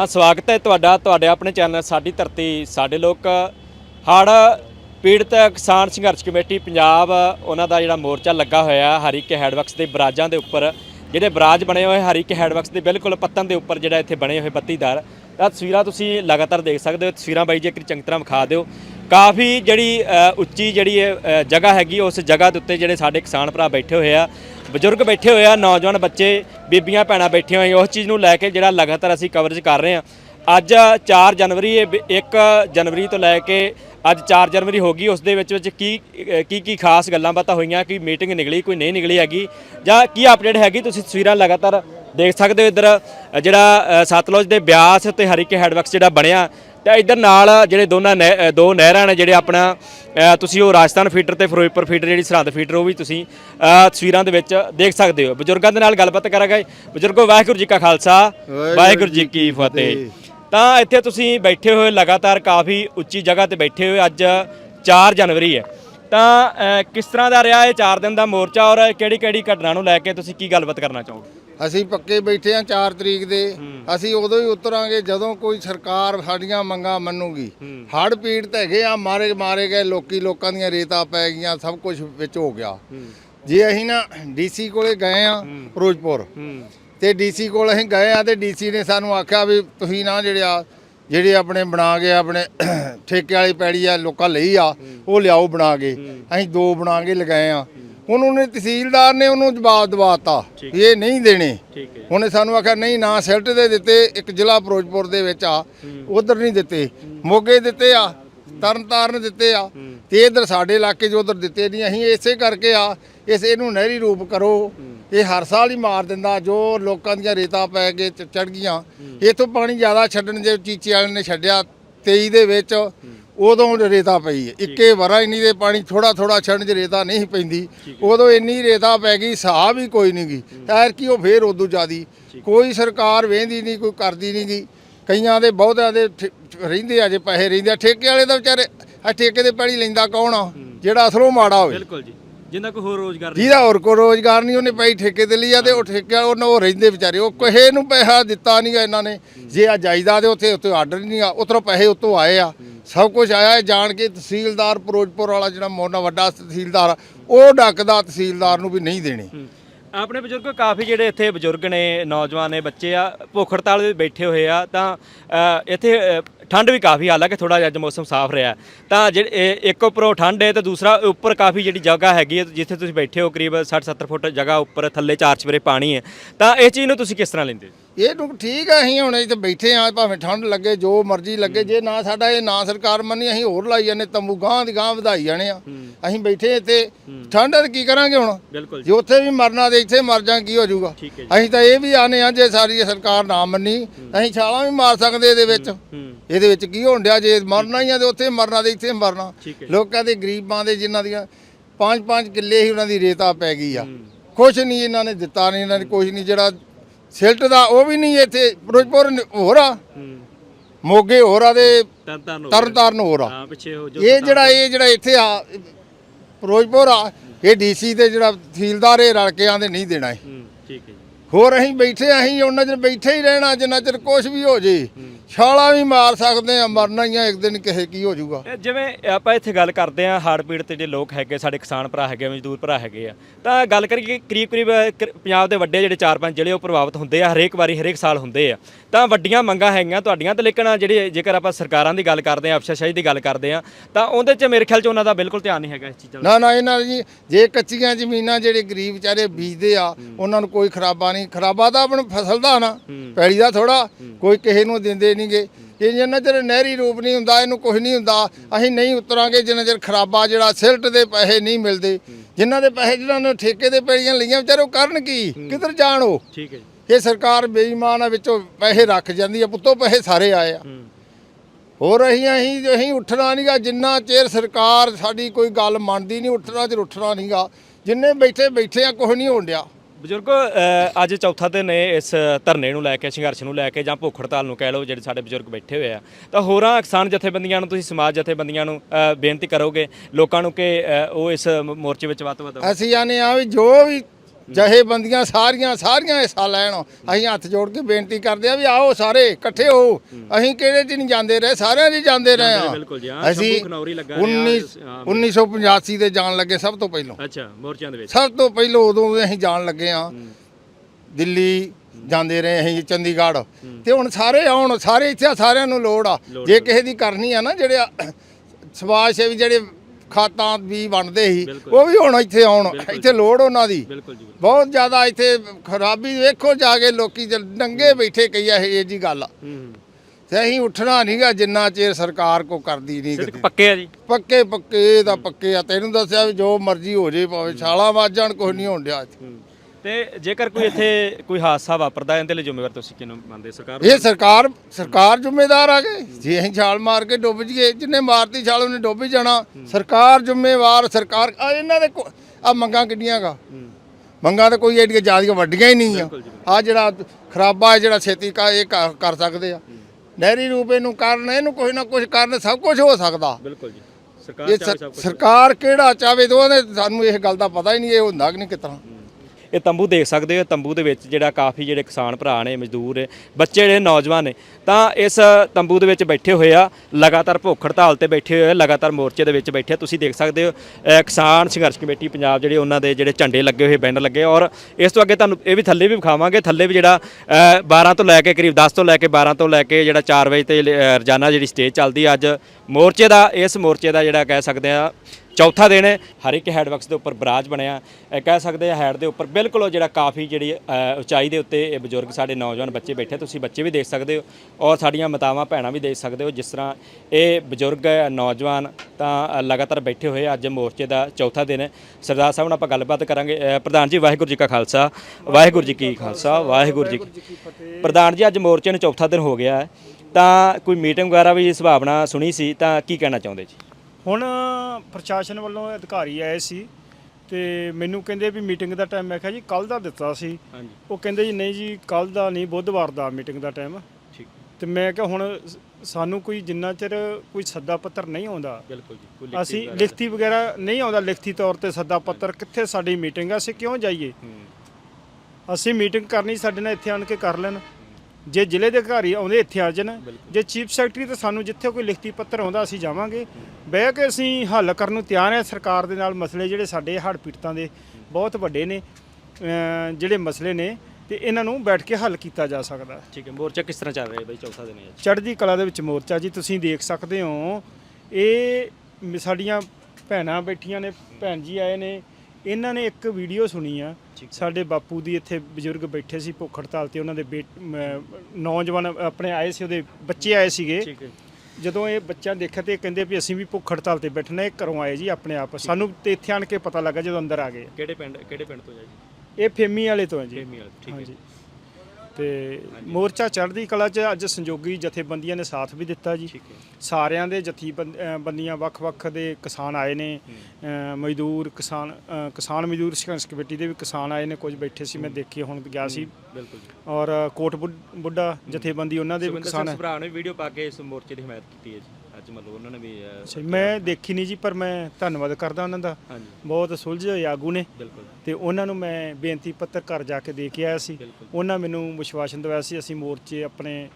ਤਾਂ ਸਵਾਗਤ ਹੈ ਤੁਹਾਡਾ, ਤੁਹਾਡੇ ਆਪਣੇ ਚੈਨਲ ਸਾਡੀ ਧਰਤੀ, ਸਾਡੇ ਲੋਕ ਹੜ੍ਹ ਪੀੜਤ ਕਿਸਾਨ ਸੰਘਰਸ਼ ਕਮੇਟੀ ਪੰਜਾਬ, ਉਹਨਾਂ ਦਾ ਜਿਹੜਾ ਮੋਰਚਾ ਲੱਗਾ ਹੋਇਆ ਹਰੀਕੇ ਹੈਡਵਰਕਸ ਦੇ ਬਰਾਜਾਂ ਦੇ ਉੱਪਰ ਜਿਹੜੇ ਬਰਾਜ ਬਣੇ ਹੋਏ ਹਰੀਕੇ ਹੈਡਵਰਕਸ ਦੇ ਬਿਲਕੁਲ ਪੱਤਨ ਦੇ ਉੱਪਰ ਜਿਹੜਾ ਇੱਥੇ ਬਣੇ ਹੋਏ ਬੱਤੀਦਾਰ। ਤਾਂ ਤਸਵੀਰਾਂ ਤੁਸੀਂ ਲਗਾਤਾਰ ਦੇਖ ਸਕਦੇ ਹੋ, ਤਸਵੀਰਾਂ ਬਾਈ ਜੇਕਰ ਚੰਗੀ ਤਰ੍ਹਾਂ ਵਿਖਾ ਦਿਓ। ਕਾਫੀ ਜਿਹੜੀ ਉੱਚੀ ਜਿਹੜੀ ਇਹ, ਜਗ੍ਹਾ ਹੈਗੀ ਉਸ ਜਗ੍ਹਾ ਦੇ ਉੱਤੇ ਜਿਹੜੇ ਸਾਡੇ ਕਿਸਾਨ ਭਰਾ ਬੈਠੇ ਹੋਏ ਆ ਬਜ਼ੁਰਗ ਬੈਠੇ ਹੋਏ ਆ ਨੌਜਵਾਨ ਬੱਚੇ ਬੀਬੀਆਂ ਭੈਣਾਂ ਬੈਠੀਆਂ ਹੋਈਆਂ ਉਸ ਚੀਜ਼ ਨੂੰ ਲੈ ਕੇ ਜਿਹੜਾ ਲਗਾਤਾਰ ਅਸੀਂ ਕਵਰੇਜ ਕਰ ਰਹੇ ਹਾਂ ਅੱਜ 4 ਜਨਵਰੀ 1 ਜਨਵਰੀ ਤੋਂ ਲੈ ਕੇ ਅੱਜ 4 ਜਨਵਰੀ ਹੋ ਗਈ ਉਸ ਦੇ ਵਿੱਚ ਵਿੱਚ ਕੀ ਕੀ ਕੀ ਖਾਸ ਗੱਲਾਂ ਬਾਤਾਂ ਹੋਈਆਂ ਕਿ ਮੀਟਿੰਗ ਨਿਕਲੀ ਕੋਈ ਨਹੀਂ ਨਿਕਲੀ ਹੈਗੀ ਜਾਂ ਕੀ ਅਪਡੇਟ ਹੈਗੀ ਤੁਸੀਂ ਤਸਵੀਰਾਂ ਲਗਾਤਾਰ ਦੇਖ ਸਕਦੇ ਹੋ ਇੱਧਰ ਜਿਹੜਾ ਸਤਲੁਜ ਦੇ ਬਿਆਸ ਤੇ ਹਰੀਕੇ ਹੈਡਵਰਕਸ ਜਿਹੜਾ ਬਣਿਆ ਤੇ ਇੱਧਰ ਨਾਲ ਜਿਹੜੇ ਦੋਨਾਂ ਦੋ ਨਹਿਰਾਂ ਨੇ ਜਿਹੜੇ ਆਪਣਾ ਤੁਸੀਂ ਉਹ ਰਾਜਸਥਾਨ ਫੀਡਰ ਤੇ ਫਿਰੋਜ਼ਪੁਰ ਫੀਡਰ ਜਿਹੜੀ ਸਰਹੱਦ ਫੀਡਰ ਉਹ ਵੀ ਤੁਸੀਂ ਤਸਵੀਰਾਂ ਦੇ ਵਿੱਚ ਦੇਖ ਸਕਦੇ ਹੋ। ਬਜ਼ੁਰਗਾਂ ਦੇ ਨਾਲ ਗੱਲਬਾਤ ਕਰਾਂਗੇ। ਬਜ਼ੁਰਗੋ ਵਾਹਿਗੁਰੂ ਜੀ ਕਾ ਖਾਲਸਾ ਵਾਹਿਗੁਰੂ ਜੀ ਕੀ ਫਤਿਹ। ਤਾਂ ਇੱਥੇ ਤੁਸੀਂ ਬੈਠੇ ਹੋਏ ਲਗਾਤਾਰ ਕਾਫੀ ਉੱਚੀ ਜਗ੍ਹਾ ਤੇ ਬੈਠੇ ਹੋਏ ਅੱਜ 4 ਜਨਵਰੀ ਹੈ। ਤਾਂ ਕਿਸ ਤਰ੍ਹਾਂ ਦਾ ਰਿਹਾ ਇਹ 4 ਦਿਨ ਦਾ ਮੋਰਚਾ ਔਰ ਕਿਹੜੀ ਕਿਹੜੀ ਘਟਨਾ ਨੂੰ ਲੈ ਕੇ ਤੁਸੀਂ ਕੀ ਗੱਲਬਾਤ ਕਰਨਾ ਚਾਹੋਗੇ? ਅਸੀਂ ਪੱਕੇ ਬੈਠੇ ਆ 4 ਤਰੀਕ ਦੇ। ਅਸੀਂ ਉਦੋਂ ਹੀ ਉਤਰਾਂਗੇ ਜਦੋਂ ਕੋਈ ਸਰਕਾਰ ਸਾਡੀਆਂ ਮੰਗਾਂ ਮੰਨੂਗੀ। ਹੜ੍ਹ ਪੀੜਤ ਹੈਗੇ ਆ ਮਾਰੇ ਮਾਰੇ ਗਏ ਲੋਕੀ ਲੋਕਾਂ ਦੀਆਂ ਰੇਤਾ ਪੈ ਗਈਆਂ ਸਭ ਕੁਝ ਵਿੱਚ ਹੋ ਗਿਆ। ਜੇ ਅਸੀਂ ਨਾ ਡੀਸੀ ਕੋਲੇ ਗਏ ਆ ਫਿਰੋਜ਼ਪੁਰ ਤੇ ਡੀਸੀ ਕੋਲ ਅਸੀਂ ਗਏ ਆ ਤੇ ਡੀਸੀ ਨੇ ਸਾਨੂੰ ਆਖਿਆ ਵੀ ਤੁਸੀਂ ਨਾ ਜਿਹੜੇ ਆ ਜਿਹੜੇ ਆਪਣੇ ਬਣਾ ਕੇ ਆਪਣੇ ਠੇਕੇ ਵਾਲੀ ਪੈੜੀ ਆ ਲੋਕਾਂ ਲਈ ਆ ਉਹ ਲਿਆਓ ਬਣਾ ਕੇ। ਅਸੀਂ ਦੋ ਬਣਾ ਕੇ ਲਗਾਏ ਆ। ਉਹਨੂੰ ਨੇ ਤਹਿਸੀਲਦਾਰ ਨੇ ਉਹਨੂੰ ਜਵਾਬ ਦਵਾਤਾ ਵੀ ਇਹ ਨਹੀਂ ਦੇਣੇ। ਠੀਕ ਹੈ। ਉਹਨੇ ਸਾਨੂੰ ਆਖਿਆ ਨਹੀਂ ਨਾ ਸਿਲਟ ਦੇ ਦਿੱਤੇ ਇੱਕ ਜ਼ਿਲ੍ਹਾ ਫਿਰੋਜ਼ਪੁਰ ਦੇ ਵਿੱਚ ਆ ਉਧਰ ਨਹੀਂ ਦਿੱਤੇ। ਮੋਗੇ ਦਿੱਤੇ ਆ ਤਰਨਤਾਰਨ ਦਿੱਤੇ ਆ ਤੇ ਇਧਰ ਸਾਡੇ ਇਲਾਕੇ 'ਚ ਉਧਰ ਦਿੱਤੇ ਨਹੀਂ ਅਸੀਂ ਇਸੇ ਕਰਕੇ ਆ ਇਸ ਇਹਨੂੰ ਨਹਿਰੀ ਰੂਪ ਕਰੋ। ਇਹ ਹਰ ਸਾਲ ਹੀ ਮਾਰ ਦਿੰਦਾ ਜੋ ਲੋਕਾਂ ਦੀਆਂ ਰੇਤਾ ਪੈ ਕੇ ਚੜ ਗਈਆਂ। ਇਥੋਂ ਪਾਣੀ ਜ਼ਿਆਦਾ ਛੱਡਣ ਜੇ ਚੀਚੇ ਵਾਲੇ ਨੇ ਛੱਡਿਆ 23 ਦੇ ਵਿੱਚ। ਉਦੋਂ ਰੇਤਾ ਪਈ ਹੈ। ਇੱਕੇ ਵਾਰਾ ਇੰਨੀ ਦੇ ਪਾਣੀ ਥੋੜਾ ਥੋੜਾ ਛੱਡਣ ਚ ਰੇਤਾ ਨਹੀਂ ਪੈਂਦੀ। ਉਦੋਂ ਇੰਨੀ ਰੇਤਾ ਪੈ ਗਈ ਸਾਹ ਵੀ ਕੋਈ ਨਹੀਂ ਗਈ ਐਰ ਕੀ ਉਹ ਫੇਰ ਉਦੋਂ ਜ਼ਿਆਦੀ। ਕੋਈ ਸਰਕਾਰ ਵੇਂਦੀ ਨਹੀਂ ਕੋਈ ਕਰਦੀ ਨਹੀਂ ਗਈ ਕਈਆਂ ਦੇ ਬਹੁਤਿਆਂ ਦੇ ਰਹਿੰਦੇ ਆ ਜੇ ਪੈਸੇ ਰਹਿੰਦੇ ਆ। ਠੇਕੇ ਵਾਲੇ ਤਾਂ ਵਿਚਾਰੇ ਆ ਠੇਕੇ ਦੇ ਪੈੜੀ ਲੈਂਦਾ ਕੌਣ ਆ? ਜਿਹੜਾ ਅਸਲੋਂ ਮਾੜਾ ਹੋਵੇ। ਬਿਲਕੁਲ ਜੀ। ਜਿੰਨਾ ਕੋਈ ਹੋਰ ਰੋਜ਼ਗਾਰ ਨਹੀਂ। ਜਿਹਦਾ ਹੋਰ ਕੋ ਰੋਜ਼ਗਾਰ ਨਹੀਂ ਉਹਨੇ ਪੈਸੇ ਠੇਕੇ ਤੇ ਲਿਆ ਤੇ ਉਹ ਠੇਕੇ ਉਹਨਾਂ ਉਹ ਰਹਿੰਦੇ ਵਿਚਾਰੇ। ਉਹ ਕਿਸੇ ਨੂੰ ਪੈਸਾ ਦਿੱਤਾ ਨਹੀਂਗਾ ਇਹਨਾਂ ਨੇ। ਜੇ ਆ ਜਾਇਦਾਦ ਉੱਥੇ ਉੱਥੇ ਆਰਡਰ ਨਹੀਂ ਆ। ਉਤਰੋਂ ਪੈਸੇ ਉੱਤੋਂ ਆਏ ਆ। ਸਭ ਕੁਝ ਆਇਆ ਹੈ ਜਾਣ ਕੇ ਤਹਿਸੀਲਦਾਰ ਫਿਰੋਜ਼ਪੁਰ ਵਾਲਾ ਜਿਹੜਾ ਮੋਨਾ ਵੱਡਾ ਤਹਿਸੀਲਦਾਰ ਆ, ਉਹ ਡੱਕਦਾ ਤਹਿਸੀਲਦਾਰ ਨੂੰ ਵੀ ਨਹੀਂ ਦੇਣੇ। ਆਪਣੇ ਬਜ਼ੁਰਗ ਕਾਫੀ ਜਿਹੜੇ ਇੱਥੇ ਬਜ਼ੁਰਗ ਨੇ ਨੌਜਵਾਨ ਨੇ ਬੱਚੇ ਆ ਭੁੱਖ ਹੜਤਾਲ ਦੇ ਬੈਠੇ ਹੋਏ ਆ ਤਾਂ ਇੱਥੇ ਠੰਡ ਵੀ ਕਾਫੀ ਹਾਲਾਂਕਿ ਥੋੜਾ ਜਿਹਾ ਅੱਜ ਮੌਸਮ ਸਾਫ਼ ਰਿਹਾ। ਤਾਂ ਜਿਹੜੇ ਇਹ ਇੱਕ ਉੱਪਰੋਂ ਠੰਡ ਹੈ ਤੇ ਦੂਸਰਾ ਉੱਪਰ ਕਾਫੀ ਜਿਹੜੀ ਜਗ੍ਹਾ ਹੈਗੀ ਹੈ ਜਿੱਥੇ ਤੁਸੀਂ ਬੈਠੇ ਹੋ ਕਰੀਬ 60 70 ਫੁੱਟ ਜਗ੍ਹਾ ਉੱਪਰ ਥੱਲੇ ਚਾਰ ਚਵੇਰੇ ਪਾਣੀ ਹੈ। ਤਾਂ ਇਹ ਚੀਜ਼ ਨੂੰ ਤੁਸੀਂ ਕਿਸ ਤਰ੍ਹਾਂ ਲੈਂਦੇ ਹੋ? ਇਹ ਨੂੰ ਠੀਕ ਆ ਅਸੀਂ ਹੁਣ ਇੱਥੇ ਬੈਠੇ ਆ ਭਾਵੇਂ ਠੰਡ ਲੱਗੇ ਜੋ ਮਰਜ਼ੀ ਲੱਗੇ ਜੇ ਨਾ ਸਾਡਾ ਇਹ ਨਾ ਸਰਕਾਰ ਮੰਨੀ ਅਸੀਂ ਹੋਰ ਲਾਈ ਜਾਂਦੇ ਤੰਬੂ ਗਾਂ ਦੀ ਗਾਂ ਵਧਾਈ ਜਾਣੇ ਆ। ਅਸੀਂ ਬੈਠੇ ਇੱਥੇ ਠੰਡ ਤੇ ਕੀ ਕਰਾਂਗੇ ਹੁਣ? ਜੇ। ਉੱਥੇ ਵੀ ਮਰਨਾ ਤੇ ਇੱਥੇ ਮਰ ਜਾਂ ਕੀ ਹੋ ਜਾਊਗਾ? ਹੈ ਅਸੀਂ ਤਾਂ ਇਹ ਵੀ ਆਨੇ ਆ ਜੇ ਸਾਰੀ ਸਰਕਾਰ ਨਾ ਮੰਨੀ ਅਸੀਂ ਛਾਲਾਂ ਵੀ ਮਾਰ ਸਕਦੇ ਇਹਦੇ ਵਿੱਚ। ਹੂੰ ਇਹਦੇ ਵਿੱਚ ਕੀ ਹੋਣ ਡਿਆ ਜੇ ਮਰਨਾ ਹੀ ਆ ਤੇ ਉੱਥੇ ਮਰਨਾ ਤੇ ਇੱਥੇ ਮਰਨਾ। ਹੈ। ਲੋਕਾਂ ਦੇ ਗਰੀਬਾਂ ਦੇ ਜਿਨ੍ਹਾਂ ਦੀਆਂ ਪੰਜ ਪੰਜ ਕਿੱਲੇ ਹੀ ਉਹਨਾਂ ਦੀ ਰੇਤਾ ਪੈ ਗਈ ਆ। ਕੁਛ ਨਹੀਂ ਇਹਨਾਂ ਨੇ ਦਿੱਤਾ ਨਹੀਂ ਇਹਨਾਂ ਨੇ ਕੁਛ ਨਹੀਂ ਜਿਹੜਾ ਸਿਲਟ ਦਾ ਉਹ ਵੀ ਨਹੀਂ ਇੱਥੇ ਫਿਰੋਜ਼ਪੁਰ ਹੋਰ ਆ। ਮੋਗੇ ਹੋਰ ਆ ਤੇ ਤਰਨ ਤਾਰਨ ਹੋ ਤਰਨ ਤਾਰਨ ਹੋਰ ਆ। ਹਾਂ ਪਿੱਛੇ ਹੋ ਜੋ ਇਹ ਜਿਹੜਾ ਇਹ ਜਿਹੜਾ ਇੱਥੇ ਆ ਫਿਰੋਜ਼ਪੁਰ ਆ ਇਹ ਡੀਸੀ ਤੇ ਜਿਹੜਾ ਤਹਿਸੀਲਦਾਰ ਇਹ ਰਲ ਕੇ ਆਂਦੇ ਨਹੀਂ ਦੇਣਾ ਇਹ। ਠੀਕ ਹੈ ਹੋਰ ਅਸੀਂ ਬੈਠੇ ਅਸੀਂ ਉਹਨਾਂ ਚਿਰ ਬੈਠੇ ਹੀ ਰਹਿਣਾ ਜਿੰਨਾ ਚਿਰ ਕੁਛ ਵੀ ਹੋ ਜੇ। ਛਾਲਾਂ ਵੀ ਮਾਰ ਸਕਦੇ ਆ ਮਰਨਾ ਹੀ ਆ ਇੱਕ ਦਿਨ ਕਿਸੇ ਕੀ ਹੋ ਜਾਊਗਾ। ਜਿਵੇਂ ਆਪਾਂ ਇੱਥੇ ਗੱਲ ਕਰਦੇ ਆ ਹਾਰਟ ਪੀੜ ਤੇ ਜਿਹੜੇ ਲੋਕ ਹੈਗੇ ਸਾਡੇ ਕਿਸਾਨ ਭਰਾ ਹੈਗੇ ਮਜ਼ਦੂਰ ਭਰਾ ਹੈਗੇ ਆ ਤਾਂ ਗੱਲ ਕਰੀਏ ਕਰੀਬ ਕਰੀਬ ਕਰ- ਪੰਜਾਬ ਦੇ ਵੱਡੇ ਜਿਹੜੇ ਚਾਰ ਪੰਜ ਜ਼ਿਲ੍ਹੇ ਉਹ ਪ੍ਰਭਾਵਿਤ ਹੁੰਦੇ ਆ ਹਰੇਕ ਵਾਰੀ ਹਰੇਕ ਸਾਲ ਹੁੰਦੇ ਆ। ਤਾਂ ਵੱਡੀਆਂ ਮੰਗਾਂ ਹੈਗੀਆਂ ਤੁਹਾਡੀਆਂ ਤੇ ਲੇਕਿਨ ਜਿਹੜੇ ਜੇਕਰ ਆਪਾਂ ਸਰਕਾਰਾਂ ਦੀ ਗੱਲ ਕਰਦੇ ਆ ਅਫਸਰਸ਼ਾਹੀ ਦੀ ਗੱਲ ਕਰਦੇ ਆ ਤਾਂ ਉਹਦੇ 'ਚ ਮੇਰੇ ਖਿਆਲ 'ਚ ਉਹਨਾਂ ਦਾ ਬਿਲਕੁਲ ਧਿਆਨ ਨਹੀਂ ਹੈਗਾ ਇਸ ਚੀਜ਼ਾਂ ਨਾ ਨਾ ਇਹਨਾਂ ਜੀ ਜੇ ਕੱਚੀਆਂ ਜ਼ਮੀਨਾਂ ਜਿਹੜੇ ਗਰੀਬ ਵਿਚਾਰੇ ਬੀਜਦੇ ਆ ਉਹਨਾਂ ਨੂੰ ਕੋਈ ਖਰਾਬਾ ਨਹੀਂ ਖਰਾਬਾ ਤਾਂ ਆਪਣੀ ਫਸਲ ਦਾ ਨਾ ਪੈੜੀ ਦਾ ਥੋੜਾ ਕੋਈ ਕਿਸੇ ਨੂੰ ਦਿੰਦੇ ਨਹੀਂਗੇ। ਇਹ ਜਿੰਨਾ ਚਿਰ ਨਹਿਰੀ ਰੂਪ ਨਹੀਂ ਹੁੰਦਾ ਇਹਨੂੰ ਕੁਝ ਨਹੀਂ ਹੁੰਦਾ ਅਸੀਂ ਨਹੀਂ ਉਤਰਾਂਗੇ ਜਿੰਨਾ ਚਿਰ ਖਰਾਬਾ ਜਿਹੜਾ ਸਿਲਟ ਦੇ ਪੈਸੇ ਨਹੀਂ ਮਿਲਦੇ। ਜਿਨ੍ਹਾਂ ਦੇ ਪੈਸੇ ਜਿਹਨਾਂ ਨੇ ਠੇਕੇ ਦੇ ਪੈੜੀਆਂ ਲਈਆਂ ਵਿਚਾਰੇ ਉਹ ਕਰਨ ਕੀ? ਕਿੱਧਰ ਜਾਣ ਉਹ? ਠੀਕ ਹੈ ਇਹ ਸਰਕਾਰ ਬੇਈਮਾਨ ਆ ਵਿੱਚੋਂ ਪੈਸੇ ਰੱਖ ਜਾਂਦੀ ਆ ਪੁੱਤੋਂ ਪੈਸੇ ਸਾਰੇ ਆਏ ਆ। ਹੋਰ ਅਸੀਂ ਅਸੀਂ ਅਸੀਂ ਉੱਠਣਾ ਨਹੀਂਗਾ ਜਿੰਨਾ ਚਿਰ ਸਰਕਾਰ ਸਾਡੀ ਕੋਈ ਗੱਲ ਮੰਨਦੀ ਨਹੀਂ ਉੱਠਣਾ ਚਿਰ ਉੱਠਣਾ ਨਹੀਂਗਾ। ਜਿੰਨੇ ਬੈਠੇ ਬੈਠੇ ਆ ਕੁਝ ਨਹੀਂ ਹੋਣ ਡਿਆ। ਬਜ਼ੁਰਗੋ ਅ, ਅੱਜ ਚੌਥਾ ਦਿਨ ਹੈ ਇਸ ਧਰਨੇ ਨੂੰ ਲੈ ਕੇ ਸੰਘਰਸ਼ ਨੂੰ ਲੈ ਕੇ ਜਾਂ ਭੁੱਖ ਹੜਤਾਲ ਨੂੰ ਕਹਿ ਲਓ ਜਿਹੜੇ ਸਾਡੇ ਬਜ਼ੁਰਗ ਬੈਠੇ ਹੋਏ ਆ। ਤਾਂ ਹੋਰਾਂ ਕਿਸਾਨ ਜਥੇਬੰਦੀਆਂ ਨੂੰ ਤੁਸੀਂ ਸਮਾਜ ਜਥੇਬੰਦੀਆਂ ਨੂੰ ਅ, ਬੇਨਤੀ ਕਰੋਗੇ ਲੋਕਾਂ ਨੂੰ ਕਿ ਅ, ਉਹ ਇਸ ਮ- ਮੋਰਚੇ ਵਿੱਚ ਵੱਧ ਤੋਂ ਵੱਧ ਅਸੀਂ ਆਨੇ ਆ ਵੀ ਜੋ ਵੀ ਜਥੇਬੰਦੀਆਂ ਸਾਰੀਆਂ ਸਾਰੀਆਂ ਹਿੱਸਾ ਲੈਣ। ਅਸੀਂ ਹੱਥ ਜੋੜ ਕੇ ਬੇਨਤੀ ਕਰਦੇ ਆ ਵੀ ਆਓ ਸਾਰੇ ਇਕੱਠੇ ਹੋ। ਅਸੀਂ ਕਿਹੜੇ ਨਹੀਂ ਜਾਂਦੇ ਰਹੇ? ਸਾਰਿਆਂ 'ਚ ਜਾਂਦੇ ਰਹੇ ਆ ਅਸੀਂ ਸ਼ੰਭੂ ਖਨੌਰੀ ਲੱਗਾ ਰਿਹਾ, 19 ਹਾਂ, 1985 ਦੇ ਜਾਣ ਲੱਗੇ ਸਭ ਤੋਂ ਪਹਿਲਾਂ। ਅੱਛਾ ਮੋਰਚਿਆਂ ਦੇ ਵਿੱਚ। ਸਭ ਤੋਂ ਪਹਿਲਾਂ ਉਦੋਂ ਦੇ ਅਸੀਂ ਜਾਣ ਲੱਗੇ ਆ ਦਿੱਲੀ ਜਾਂਦੇ ਰਹੇ ਅਸੀਂ ਚੰਡੀਗੜ੍ਹ। ਤੇ ਹੁਣ ਸਾਰੇ ਆਉਣ ਸਾਰੇ ਇੱਥੇ ਸਾਰਿਆਂ ਨੂੰ ਲੋੜ ਆ। ਜੇ ਕਿਸੇ ਦੀ ਕਰਨੀ ਆ ਨਾ ਜਿਹੜੇ ਸਮਾਜ ਸੇਵੀ ਜਿਹੜੇ ਖਾਤਾਂ ਵੀ ਬਣਦੇ ਸੀ। ਉਹ ਵੀ ਹੁਣ ਇੱਥੇ ਆਉਣ ਇੱਥੇ ਲੋੜ ਉਹਨਾਂ ਦੀ। ਬਹੁਤ ਜ਼ਿਆਦਾ ਇੱਥੇ ਖਰਾਬੀ ਵੇਖੋ ਜਾ ਕੇ ਲੋਕੀ ਨੰਗੇ ਬੈਠੇ ਕਈ ਇਹ ਜੀ ਗੱਲ ਤੇ ਅਸੀਂ ਉੱਠਣਾ ਨਹੀਂਗਾ ਜਿੰਨਾ ਚਿਰ ਸਰਕਾਰ ਕੋ ਕਰਦੀ ਨਹੀਂ ਸਿਰਫ ਪੱਕੇ ਆ ਜੀ। ਪੱਕੇ ਪੱਕੇ ਦਾ ਪੱਕੇ ਆ। ਤੈਨੂੰ ਦੱਸਿਆ ਵੀ ਜੋ ਮਰਜ਼ੀ ਹੋ ਜੇ ਭਾਵੇਂ ਛਾਲਾਂ ਵੱਜ ਜਾਣ ਕੁਝ ਨਹੀਂ ਹੋਣ ਡਿਆ। ਤੇ ਜੇਕਰ ਕੋਈ ਇੱਥੇ ਕੋਈ ਹਾਦਸਾ ਵਾਪਰਦਾ ਹੈ ਇਹਦੇ ਲਈ ਜ਼ਿੰਮੇਵਾਰ ਤੁਸੀਂ ਕਿਹਨੂੰ ਮੰਨਦੇ ਸਰਕਾਰ ਇਹ ਸਰਕਾਰ ਸਰਕਾਰ ਜ਼ਿੰਮੇਦਾਰ ਆ ਗਏ ਜੇ ਅਸੀਂ ਛਾਲ ਮਾਰ ਕੇ ਡੁੱਬ ਜੀਏ ਜਿੰਨੇ ਮਾਰਤੀ ਛਾਲ ਉਹਨੇ ਡੁੱਬ ਹੀ ਜਾਣਾ। ਸਰਕਾਰ ਜ਼ਿੰਮੇਵਾਰ ਸਰਕਾਰ ਆ ਇਹਨਾਂ ਦੇ ਆ ਮੰਗਾਂ ਕਿੰਨੀਆਂ ਗਾ? ਮੰਗਾਂ ਤਾਂ ਕੋਈ ਐਡੀਆਂ ਜ਼ਿਆਦੀਆਂ ਵੱਡੀਆਂ ਹੀ ਨਹੀਂ ਆ। ਆ ਜਿਹੜਾ ਖਰਾਬਾ ਹੈ ਜਿਹੜਾ ਛੇਤੀ ਕਾ ਇਹ ਕਰ ਸਕਦੇ ਆ। ਨਹਿਰੀ ਰੂਪ ਇਹਨੂੰ ਕਰਨ ਇਹਨੂੰ ਕੁਝ ਨਾ ਕੁਝ ਕਰਨ ਸਭ ਕੁਝ ਹੋ ਸਕਦਾ। ਬਿਲਕੁਲ ਜੀ। ਸਰਕਾਰ ਚਾਹੇ ਸਰ- ਸਭ ਕੁਝ ਸਰਕਾਰ ਕਿਹੜਾ ਚਾਵੇ ਉਹਨੇ ਸਾਨੂੰ ਇਹ ਗੱਲ ਦਾ ਪਤਾ ਹੀ ਨਹੀਂ ਇਹ ਹੁੰਦਾ ਕਿ ਨਹੀਂ ਕਿਤਨਾ ਇਹ ਤੰਬੂ ਦੇਖ ਸਕਦੇ ਹੋ ਤੰਬੂ ਦੇ ਵਿੱਚ ਜਿਹੜਾ ਕਾਫੀ ਜਿਹੜੇ ਕਿਸਾਨ ਭਰਾ ਨੇ, ਮਜ਼ਦੂਰ ਨੇ, ਬੱਚੇ ਜਿਹੜੇ ਨੌਜਵਾਨ ਨੇ, ਤਾਂ ਇਸ ਤੰਬੂ ਦੇ ਵਿੱਚ ਬੈਠੇ ਹੋਏ ਆ, ਲਗਾਤਾਰ ਭੁੱਖ ਹੜਤਾਲ ਤੇ ਬੈਠੇ ਹੋਏ ਆ, ਲਗਾਤਾਰ ਮੋਰਚੇ ਦੇ ਵਿੱਚ ਬੈਠੇ ਆ। ਤੁਸੀਂ ਦੇਖ ਸਕਦੇ ਹੋ ਕਿਸਾਨ ਸੰਘਰਸ਼ ਕਮੇਟੀ ਪੰਜਾਬ ਜਿਹੜੇ ਉਹਨਾਂ ਦੇ ਜਿਹੜੇ ਝੰਡੇ ਲੱਗੇ ਹੋਏ, ਬੈਨਰ ਲੱਗੇ, ਔਰ ਇਸ ਤੋਂ ਅੱਗੇ ਤੁਹਾਨੂੰ ਇਹ ਵੀ ਥੱਲੇ ਵੀ ਵਿਖਾਵਾਂਗੇ, ਥੱਲੇ ਵੀ ਜਿਹੜਾ, ਅਹ 12 ਤੋਂ ਲੈ ਕੇ ਕਰੀਬ 10 ਤੋਂ ਲੈ ਕੇ 12 ਤੋਂ ਲੈ ਕੇ ਜਿਹੜਾ 4 ਵਜੇ ਤੇ, ਅਹ ਰੋਜ਼ਾਨਾ ਜਿਹੜੀ ਸਟੇਜ ਚੱਲਦੀ ਅੱਜ, ਮੋਰਚੇ ਦਾ, ਇਸ ਮੋਰਚੇ ਦਾ ਜਿਹੜਾ ਕਹਿ ਸਕਦੇ ਆ ਚੌਥਾ ਦਿਨ ਹੈ, ਹਰ ਇੱਕ ਹੈਡਵਰਕਸ ਦੇ ਉੱਪਰ ਬਰਾਜ ਬਣਿਆ। ਇਹ ਕਹਿ ਸਕਦੇ ਆ ਹੈਡ ਦੇ ਉੱਪਰ ਬਿਲਕੁਲ ਉਹ ਜਿਹੜਾ ਕਾਫੀ ਜਿਹੜੀ ਉਚਾਈ ਦੇ ਉੱਤੇ ਇਹ ਬਜ਼ੁਰਗ ਸਾਡੇ ਨੌਜਵਾਨ ਬੱਚੇ ਬੈਠੇ, ਤੁਸੀਂ ਬੱਚੇ ਵੀ ਦੇਖ ਸਕਦੇ ਹੋ ਔਰ ਸਾਡੀਆਂ ਮਾਤਾਵਾਂ ਭੈਣਾਂ ਵੀ ਦੇਖ ਸਕਦੇ ਹੋ ਜਿਸ ਤਰ੍ਹਾਂ ਇਹ ਬਜ਼ੁਰਗ ਨੌਜਵਾਨ ਤਾਂ ਲਗਾਤਾਰ ਬੈਠੇ ਹੋਏ ਅੱਜ ਮੋਰਚੇ ਦਾ ਚੌਥਾ ਦਿਨ ਹੈ। ਸਰਦਾਰ ਸਾਹਿਬ ਨਾਲ ਆਪਾਂ ਗੱਲਬਾਤ ਕਰਾਂਗੇ। ਪ੍ਰਧਾਨ ਜੀ, ਵਾਹਿਗੁਰੂ ਜੀ ਕਾ ਖਾਲਸਾ। ਵਾਹਿਗੁਰੂ ਜੀ ਕੀ ਖਾਲਸਾ, ਵਾਹਿਗੁਰੂ ਜੀ ਕੀ ਪ੍ਰਧਾਨ ਜੀ, ਅੱਜ ਮੋਰਚੇ ਨੂੰ ਚੌਥਾ ਦਿਨ ਹੋ ਗਿਆ ਹੈ। ਤਾਂ ਕੋਈ ਮੀਟਿੰਗ ਵਗੈਰਾ ਵੀ ਸੰਭਾਵਨਾ ਸੁਣੀ ਸੀ, ਤਾਂ ਕੀ ਕਹਿਣਾ ਚਾਹੁੰਦੇ ਜੀ? ਹੁਣ ਪ੍ਰਸ਼ਾਸਨ ਵੱਲੋਂ ਅਧਿਕਾਰੀ ਆਏ ਸੀ ਤੇ ਮੈਨੂੰ ਕਹਿੰਦੇ ਵੀ ਮੀਟਿੰਗ ਦਾ ਟਾਈਮ ਮੈਂ ਕਿਹਾ ਜੀ ਕੱਲ ਦਾ ਦਿੱਤਾ ਸੀ। ਹਾਂਜੀ। ਉਹ ਕਹਿੰਦੇ ਜੀ ਨਹੀਂ ਜੀ ਕੱਲ ਦਾ ਨਹੀਂ ਬੁੱਧਵਾਰ ਦਾ ਮੀਟਿੰਗ ਦਾ ਟਾਈਮ ਠੀਕ। ਤੇ ਮੈਂ ਕਿਹਾ ਹੁਣ ਸਾਨੂੰ ਕੋਈ ਜਿੰਨਾ ਚਿਰ ਕੋਈ ਸੱਦਾ ਪੱਤਰ ਨਹੀਂ ਆਉਂਦਾ ਬਿਲਕੁਲ ਜੀ ਕੋਈ ਲਿਖਤੀ ਅਸੀਂ ਵਗੈਰਾ- ਲਿਖਤੀ ਵਗੈਰਾ ਨਹੀਂ ਆਉਂਦਾ ਲਿਖਤੀ ਤੌਰ ਤੇ ਸੱਦਾ ਪੱਤਰ ਕਿੱਥੇ ਸਾਡੀ ਮੀਟਿੰਗ ਆ ਅਸੀਂ ਕਿਉਂ ਜਾਈਏ? ਹੂੰ, ਅਸੀਂ ਮੀਟਿੰਗ ਕਰਨੀ ਸਾਡੇ ਨਾਲ ਇੱਥੇ ਆਣ ਕੇ ਕਰ ਲੈਣ। ਜੇ ਜ਼ਿਲ੍ਹੇ ਦੇ ਅਧਿਕਾਰੀ ਆਉਂਦੇ ਇੱਥੇ ਆ ਜਾਣ ਜੇ ਚੀਫ ਸੈਕਟਰੀ ਤੇ ਸਾਨੂੰ ਜਿੱਥੇ ਕੋਈ ਲਿਖਤੀ ਪੱਤਰ ਆਉਂਦਾ ਅਸੀਂ ਜਾਵਾਂਗੇ। ਬਹਿ ਕੇ ਅਸੀਂ ਹੱਲ ਕਰਨ ਨੂੰ ਤਿਆਰ ਹਾਂ। ਸਰਕਾਰ ਦੇ ਨਾਲ ਮਸਲੇ ਜਿਹੜੇ ਸਾਡੇ ਹੜ੍ਹ ਪੀੜਤਾਂ ਦੇ ਬਹੁਤ ਵੱਡੇ ਨੇ ਜਿਹੜੇ ਮਸਲੇ ਨੇ ਤੇ ਇਹਨਾਂ ਨੂੰ ਬੈਠ ਕੇ ਹੱਲ ਕੀਤਾ ਜਾ ਸਕਦਾ। ਠੀਕ ਹੈ ਮੋਰਚਾ ਕਿਸ ਤਰ੍ਹਾਂ ਚੱਲ ਰਿਹਾ ਹੈ ਬਈ ਚੌਥਾ ਦਿਨ ਹੈ ਚੜ੍ਹਦੀ ਕਲਾ ਦੇ ਵਿੱਚ ਮੋਰਚਾ ਜੀ ਤੁਸੀਂ ਦੇਖ ਸਕਦੇ ਹੋ ਇਹ ਸਾਡੀਆਂ ਭੈਣਾਂ ਬੈਠੀਆਂ ਨੇ ਭੈਣ ਜੀ ਆਏ ਨੇ ਇਹਨਾਂ ਨੇ ਇੱਕ ਵੀਡੀਓ ਸੁਣੀ ਆ ਸਾਡੇ ਬਾਪੂ ਦੀ ਇੱਥੇ ਬਜ਼ੁਰਗ ਬੈਠੇ ਸੀ ਭੁੱਖ ਹੜਤਾਲ ਤੇ ਉਹਨਾਂ ਦੇ ਨੌਜਵਾਨ ਆਪਣੇ ਆਏ ਸੀ ਉਹਦੇ ਬੱਚੇ ਆਏ ਸੀਗੇ। ਜਦੋਂ ਇਹ ਬੱਚਾ ਦੇਖਿਆ ਤੇ ਕਹਿੰਦੇ ਵੀ ਅਸੀਂ ਵੀ ਭੁੱਖ ਹੜਤਾਲ ਤੇ ਬੈਠਣਾ ਇਹ ਘਰੋਂ ਆਏ ਜੀ ਆਪਣੇ ਆਪ। ਸਾਨੂੰ ਤੇ ਇੱਥੇ ਆਣ ਕੇ ਪਤਾ ਲੱਗਾ ਜਦੋਂ ਅੰਦਰ ਆ ਗਏ। ਕਿਹੜੇ ਪਿੰਡ ਕਿਹੜੇ ਪਿੰਡ ਤੋਂ ਜਾਈ ਇਹ ਫੇਮੀ ਵਾਲੇ ਤੋਂ ਹੈ ਜੀ। ਫੇਮੀ ਵਾਲਾ ਠੀਕ ਹੈ। ਹਾਂਜੀ। ਤੇ ਮੋਰਚਾ ਚੜ੍ਹਦੀ ਕਲਾ 'ਚ ਅੱਜ ਸੰਜੋਗੀ ਜਥੇਬੰਦੀਆਂ ਨੇ ਸਾਥ ਵੀ ਦਿੱਤਾ ਜੀ। ਸਾਰਿਆਂ ਦੇ ਜਥੀ ਬੰਦੀਆਂ ਵੱਖ-ਵੱਖ ਦੇ ਕਿਸਾਨ ਆਏ ਨੇ। ਮਜ਼ਦੂਰ ਕਿਸਾਨ ਕਿਸਾਨ ਮਜ਼ਦੂਰ ਸੰਘਰਸ਼ ਕਮੇਟੀ ਦੇ ਵੀ ਕਿਸਾਨ ਆਏ ਨੇ ਕੁਝ ਬੈਠੇ ਸੀ ਮੈਂ ਦੇਖੇ ਹੁਣ ਗਿਆ ਸੀ। ਬਿਲਕੁਲ ਜੀ। ਔਰ ਕੋਟ ਬੁੱਢ- ਜਥੇਬੰਦੀ ਉਹਨਾਂ ਦੇ ਵੀ ਕਿਸਾਨ ਭਰਾ ਨੇ ਵੀਡੀਓ ਪਾ ਕੇ ਇਸ ਮੋਰਚੇ ਦੀ ਹਮਾਇਤ ਕੀਤੀ ਹੈ ਜੀ। ਅੱਜ ਮਤਲਬ ਉਹਨਾਂ ਨੇ ਵੀ ਅਹ, ਅੱਛਾ ਜੀ, ਮੈਂ ਦੇਖੀ ਨਹੀਂ ਜੀ ਪਰ ਮੈਂ ਧੰਨਵਾਦ ਕਰਦਾ ਉਹਨਾਂ ਦਾ। ਹਾਂਜੀ। ਬਹੁਤ ਸੁਲਝੇ ਹੋਏ ਆਗੂ ਨੇ। ਬਿਲਕੁਲ। ਤੇ ਉਹਨਾਂ ਨੂੰ ਮੈਂ ਬੇਨਤੀ ਪੱਤਰ ਘਰ ਜਾ ਕੇ ਦੇ ਕੇ ਆਇਆ ਸੀ। ਬਿਲਕੁਲ। ਉਹਨਾਂ ਮੈਨੂੰ ਵਿਸ਼ਵਾਸਨ ਦਵਾਇਆ ਸੀ ਅਸੀਂ ਮੋਰਚੇ ਆਪਣੇ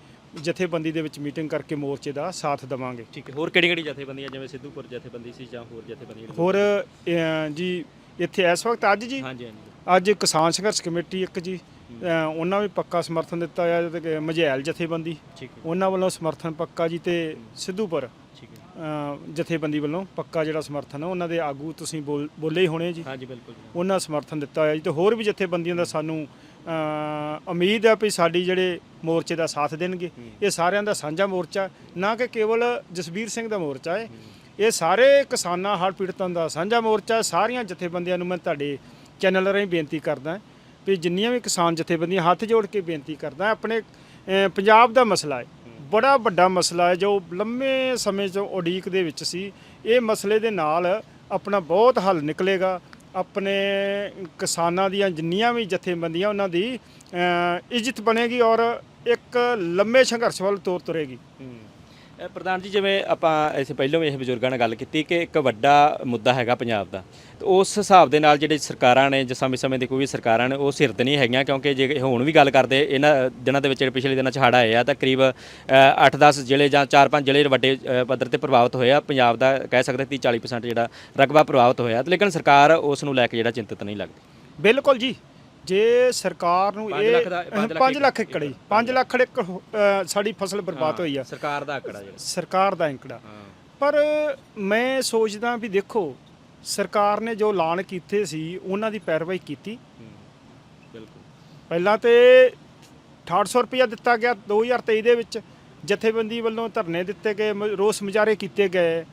ਜਥੇਬੰਦੀ ਦੇ ਵਿੱਚ ਮੀਟਿੰਗ ਕਰਕੇ ਮੋਰਚੇ ਦਾ ਸਾਥ ਦੇਵਾਂਗੇ। ਠੀਕ ਹੈ ਹੋਰ ਕਿਹੜੀ ਕਿਹੜੀ ਜਥੇਬੰਦੀਆਂ ਜਿਵੇਂ ਸਿੱਧੂਪੁਰ ਜਥੇਬੰਦੀ ਸੀ ਜਾਂ ਹੋਰ ਜਥੇਬੰਦੀਆਂ ਹੋਰ ਜੀ ਇੱਥੇ ਇਸ ਵਕਤ ਅੱਜ ਜੀ? ਹਾਂਜੀ ਹਾਂਜੀ। ਅੱਜ ਕਿਸਾਨ ਸੰਘਰਸ਼ ਕਮੇਟੀ ਇੱਕ ਜੀ। ਅ, ਉਹਨਾਂ ਵੀ ਪੱਕਾ ਸਮਰਥਨ ਦਿੱਤਾ ਹੋਇਆ ਤੇ ਮਝੈਲ ਜਥੇਬੰਦੀ। ਠੀਕ ਹੈ। ਉਹਨਾਂ ਵੱਲੋਂ ਸਮਰਥਨ ਪੱਕਾ ਜੀ ਤੇ ਸਿੱਧੂਪੁਰ ਠੀਕ ਹੈ। ਅ, ਜਥੇਬੰਦੀ ਵੱਲੋਂ ਪੱਕਾ ਜਿਹੜਾ ਸਮਰਥਨ ਹੈ ਉਹਨਾਂ ਦੇ ਆਗੂ ਤੁਸੀਂ ਬੋਲ- ਬੋਲੇ ਹੀ ਹੋਣੇ ਜੀ। ਹਾਂਜੀ ਬਿਲਕੁਲ ਜੀ। ਉਹਨਾਂ ਸਮਰਥਨ ਦਿੱਤਾ ਹੋਇਆ ਜੀ ਤੇ ਹੋਰ ਵੀ ਜਥੇਬੰਦੀਆਂ ਦਾ ਸਾਨੂੰ ਅ, ਉਮੀਦ ਹੈ ਵੀ ਸਾਡੀ ਜਿਹੜੇ ਮੋਰਚੇ ਦਾ ਸਾਥ ਦੇਣਗੇ। ਇਹ ਸਾਰਿਆਂ ਦਾ ਸਾਂਝਾ ਮੋਰਚਾ ਨਾ ਕਿ ਕੇਵਲ ਜਸਵੀਰ ਸਿੰਘ ਦਾ ਮੋਰਚਾ ਹੈ। ਇਹ ਸਾਰੇ ਕਿਸਾਨਾਂ ਹੜ੍ਹ ਪੀੜਤਾਂ ਦਾ ਸਾਂਝਾ ਮੋਰਚਾ ਹੈ। ਸਾਰੀਆਂ ਜਥੇਬੰਦੀਆਂ ਨੂੰ ਮੈਂ ਤੁਹਾਡੇ ਚੈਨਲ ਰਾਹੀਂ ਬੇਨਤੀ ਕਰਦਾ। ਵੀ ਜਿੰਨੀਆਂ ਵੀ ਕਿਸਾਨ ਜਥੇਬੰਦੀਆਂ ਹੱਥ ਜੋੜ ਕੇ ਬੇਨਤੀ ਕਰਦਾ, ਆਪਣੇ ਪੰਜਾਬ ਦਾ ਮਸਲਾ ਹੈ। ਬੜਾ ਵੱਡਾ ਮਸਲਾ ਹੈ, ਜੋ ਲੰਮੇ ਸਮੇਂ ਤੋਂ ਉਡੀਕ ਦੇ ਵਿੱਚ ਸੀ। ਇਹ ਮਸਲੇ ਦੇ ਨਾਲ ਆਪਣਾ ਬਹੁਤ ਹੱਲ ਨਿਕਲੇਗਾ। ਆਪਣੇ ਕਿਸਾਨਾਂ ਦੀਆਂ ਜਿੰਨੀਆਂ ਵੀ ਜਥੇਬੰਦੀਆਂ, ਉਹਨਾਂ ਦੀ ਇੱਜ਼ਤ ਬਣੇਗੀ ਔਰ ਇੱਕ ਲੰਮੇ ਸੰਘਰਸ਼ ਵੱਲ ਤੋਰ ਤੁਰੇਗੀ। ਪ੍ਰਧਾਨ ਜੀ, ਜਿਵੇਂ ਆਪਾਂ ਇਸ ਪਹਿਲਾਂ ਵੀ ਇਹ ਬਜ਼ੁਰਗਾਂ ਨਾਲ ਗੱਲ ਕੀਤੀ ਕਿ ਇੱਕ ਵੱਡਾ ਮੁੱਦਾ ਹੈਗਾ ਪੰਜਾਬ ਦਾ, ਤੇ ਉਸ ਹਿਸਾਬ ਦੇ ਨਾਲ ਜਿਹੜੇ ਸਰਕਾਰਾਂ ਨੇ ਜਾਂ ਸਮੇਂ-ਸਮੇਂ ਦੀ ਕੋਈ ਵੀ ਸਰਕਾਰਾਂ ਨੇ, ਉਹ ਸਿਰਤ ਨਹੀਂ ਹੈਗੀਆਂ, ਕਿਉਂਕਿ ਜੇ ਹੁਣ ਵੀ ਗੱਲ ਕਰਦੇ, ਇਹਨਾਂ ਦਿਨਾਂ ਦੇ ਵਿੱਚ ਜਿਹੜੇ ਪਿਛਲੇ ਦਿਨਾਂ 'ਚ ਹੜ੍ਹ ਆਏ ਆ, ਤਾਂ ਕਰੀਬ 8-10 ਜ਼ਿਲ੍ਹੇ ਜਾਂ 4-5 ਜ਼ਿਲ੍ਹੇ ਵੱਡੇ ਪੱਧਰ ਤੇ ਪ੍ਰਭਾਵਿਤ ਹੋਏ ਆ, ਪੰਜਾਬ ਦਾ ਕਹਿ ਸਕਦੇ 30-40% ਜਿਹੜਾ ਰਕਬਾ ਪ੍ਰਭਾਵਿਤ ਹੋਇਆ, ਲੇਕਿਨ ਸਰਕਾਰ ਉਸ ਨੂੰ ਲੈ ਕੇ ਜਿਹੜਾ ਚਿੰਤਤ ਨਹੀਂ ਲੱਗਦੀ। ਬਿਲਕੁਲ ਜੀ। ਜੇ ਸਰਕਾਰ ਨੂੰ ਪੰਜ ਇਹ ਦਾ- ਪੰਜ ਲੱਖ 5 ਲੱਖ ਏਕੜ ਜੀ 5 ਲੱਖ ਏਕੜ ਅ, ਸਾਡੀ ਫਸਲ ਬਰਬਾਦ ਹੋਈ ਆ। ਸਰਕਾਰ ਦਾ ਆંકੜਾ ਜਿਹੜਾ। ਸਰਕਾਰ ਦਾ ਇੰਕੜਾ ਹਾਂ। ਪਰ ਮੈਂ ਸੋਚਦਾ ਵੀ ਦੇਖੋ ਸਰਕਾਰ ਨੇ ਜੋ ਐਲਾਨ ਕੀਤੇ ਸੀ ਉਹਨਾਂ ਦੀ ਪੈਰਵਾਈ ਕੀਤੀ। ਬਿਲਕੁਲ। ਪਹਿਲਾਂ ਤੇ 6800 ਰੁਪਇਆ ਦਿੱਤਾ ਗਿਆ 2023 ਦੇ ਵਿੱਚ। ਜਥੇਬੰਦੀ ਵੱਲੋਂ ਧਰਨੇ ਦਿੱਤੇ ਗਏ ਮ- ਰੋਸ ਮੁਜ਼ਾਹਰੇ ਕੀਤੇ ਗਏ।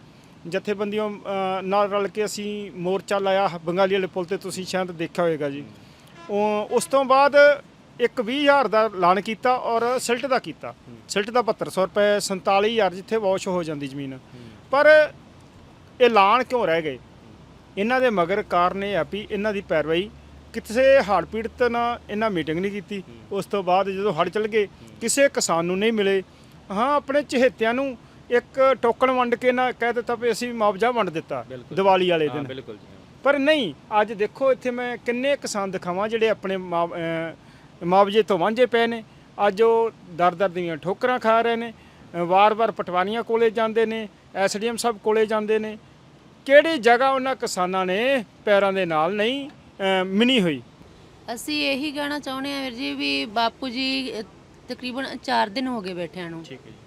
ਜਥੇਬੰਦੀਆਂ ਅ, ਨਾਲ ਰਲ ਕੇ ਅਸੀਂ ਮੋਰਚਾ ਲਾਇਆ ਬੰਗਾਲੀ ਵਾਲੇ ਪੁਲ ਤੇ ਤੁਸੀਂ ਸ਼ਾਇਦ ਦੇਖਿਆ ਹੋਵੇਗਾ ਜੀ। ਉਸ ਤੋਂ ਬਾਅਦ ਇੱਕ 20000 ਦਾ ਐਲਾਨ ਕੀਤਾ ਔਰ ਸਿਲਟ ਦਾ ਕੀਤਾ। ਸਿਲਟ ਦਾ 7200 ਰੁਪਏ 47000 ਜਿੱਥੇ ਵਾਸ਼ ਹੋ ਜਾਂਦੀ ਜ਼ਮੀਨ। ਪਰ ਇਹ ਐਲਾਨ ਕਿਉਂ ਰਹਿ ਗਏ? ਇਹਨਾਂ ਦੇ ਮਗਰ ਕਾਰਨ ਇਹ ਆ ਵੀ ਇਹਨਾਂ ਦੀ ਪੈਰਵਾਈ ਕਿਸੇ ਹੜ੍ਹ ਪੀੜਤ ਨਾਲ ਇਹਨਾਂ ਮੀਟਿੰਗ ਨਹੀਂ ਕੀਤੀ। ਉਸ ਤੋਂ ਬਾਅਦ ਜਦੋਂ ਹੜ੍ਹ ਚੱਲ ਗਏ ਕਿਸੇ ਕਿਸਾਨ ਨੂੰ ਨਹੀਂ ਮਿਲੇ। ਹਾਂ ਆਪਣੇ ਚਹੇਤਿਆਂ ਨੂੰ ਇੱਕ ਟੋਕਨ ਵੰਡ ਕੇ ਨਾ ਕਹਿ ਦਿੱਤਾ ਵੀ ਅਸੀਂ ਮੁਆਵਜ਼ਾ ਵੰਡ ਦਿੱਤਾ। ਦੀਵਾਲੀ ਵਾਲੇ ਦਿਨ। ਬਿਲਕੁਲ। ਪਰ ਨਹੀਂ ਅੱਜ ਦੇਖੋ ਇੱਥੇ ਮੈਂ ਕਿੰਨੇ ਕਿਸਾਨ ਦਿਖਾਵਾਂ ਜਿਹੜੇ ਆਪਣੇ ਮੁਆਵਜ਼ੇ ਤੋਂ ਵਾਂਝੇ ਪਏ ਨੇ। ਅੱਜ ਉਹ ਦਰ ਦਰ ਦੀਆਂ ਠੋਕਰਾਂ ਖਾ ਰਹੇ ਨੇ ਵਾਰ-ਵਾਰ ਪਟਵਾਰੀਆਂ ਕੋਲੇ ਜਾਂਦੇ ਨੇ ਐਸਡੀਐਮ ਸਾਹਿਬ ਕੋਲੇ ਜਾਂਦੇ ਨੇ। ਕਿਹੜੀ ਜਗ੍ਹਾ ਉਹਨਾਂ ਕਿਸਾਨਾਂ ਨੇ ਪੈਰਾਂ ਦੇ ਨਾਲ ਨਹੀਂ ਮਿਣੀ ਹੋਈ? ਅਸੀਂ ਇਹੀ ਕਹਿਣਾ ਚਾਹੁੰਦੇ ਹਾਂ ਵੀਰ ਜੀ ਵੀ ਬਾਪੂ ਜੀ ਤਕਰੀਬਨ 4 ਦਿਨ ਹੋ ਗਏ ਬੈਠਿਆਂ ਨੂੰ। ਠੀਕ ਹੈ ਜੀ।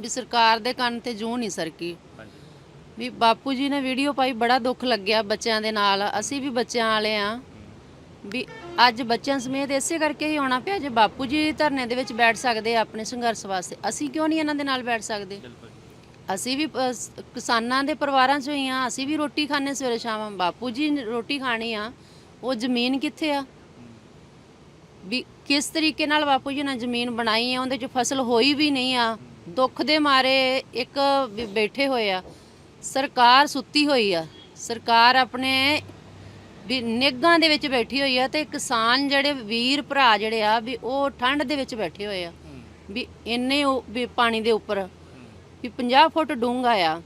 ਵੀ ਸਰਕਾਰ ਦੇ ਕੰਨ ਤੇ ਜੂੰ ਨਹੀਂ ਸਰਕੀ। ਵੀ ਬਾਪੂ ਜੀ ਨੇ ਵੀਡੀਓ ਪਾਈ ਬੜਾ ਦੁੱਖ ਲੱਗਿਆ ਬੱਚਿਆਂ ਦੇ ਨਾਲ। ਅਸੀਂ ਵੀ ਬੱਚਿਆਂ ਵਾਲੇ ਆ। ਵੀ ਅੱਜ ਬੱਚਿਆਂ ਸਮੇਤ ਇਸੇ ਕਰਕੇ ਹੀ ਆਉਣਾ ਪਿਆ ਜੇ ਬਾਪੂ ਜੀ ਧਰਨੇ ਦੇ ਵਿੱਚ ਬੈਠ ਸਕਦੇ ਆ ਆਪਣੇ ਸੰਘਰਸ਼ ਵਾਸਤੇ। ਅਸੀਂ ਕਿਉਂ ਨਹੀਂ ਇਹਨਾਂ ਦੇ ਨਾਲ ਬੈਠ ਸਕਦੇ? ਅਸੀਂ ਵੀ ਅ, ਕਿਸਾਨਾਂ ਦੇ ਪਰਿਵਾਰਾਂ ਚੋਂ ਹੀ ਆ। ਅਸੀਂ ਵੀ ਰੋਟੀ ਖਾਣੇ ਸਵੇਰੇ ਸ਼ਾਮ। ਬਾਪੂ ਜੀ ਨੇ ਰੋਟੀ ਖਾਣੀ ਆ ਉਹ ਜ਼ਮੀਨ ਕਿੱਥੇ ਆ? ਵੀ ਕਿਸ ਤਰੀਕੇ ਨਾਲ ਬਾਪੂ ਜੀ ਨੇ ਜ਼ਮੀਨ ਬਣਾਈ ਆ ਉਹਦੇ ਚ ਫਸਲ ਹੋਈ ਵੀ ਨਹੀਂ ਆ? ਦੁੱਖ ਦੇ ਮਾਰੇ ਇੱਕ ਵੀ ਬੈਠੇ ਹੋਏ ਆ। ਸਰਕਾਰ ਸੁੱਤੀ ਹੋਈ ਆ। ਸਰਕਾਰ ਆਪਣੇ ਵੀ ਨਿੱਘਾਂ ਦੇ ਵਿੱਚ ਬੈਠੀ ਹੋਈ ਆ ਤੇ ਕਿਸਾਨ ਜਿਹੜੇ ਵੀਰ ਭਰਾ ਜਿਹੜੇ ਆ ਵੀ ਉਹ ਠੰਡ ਦੇ ਵਿੱਚ ਬੈਠੇ ਹੋਏ ਆ। ਵੀ ਇੰਨੇ ਉਹ ਵੀ ਪਾਣੀ ਦੇ ਉੱਪਰ ਵੀ 50 ਫੁੱਟ ਡੂੰਘਾ ਆ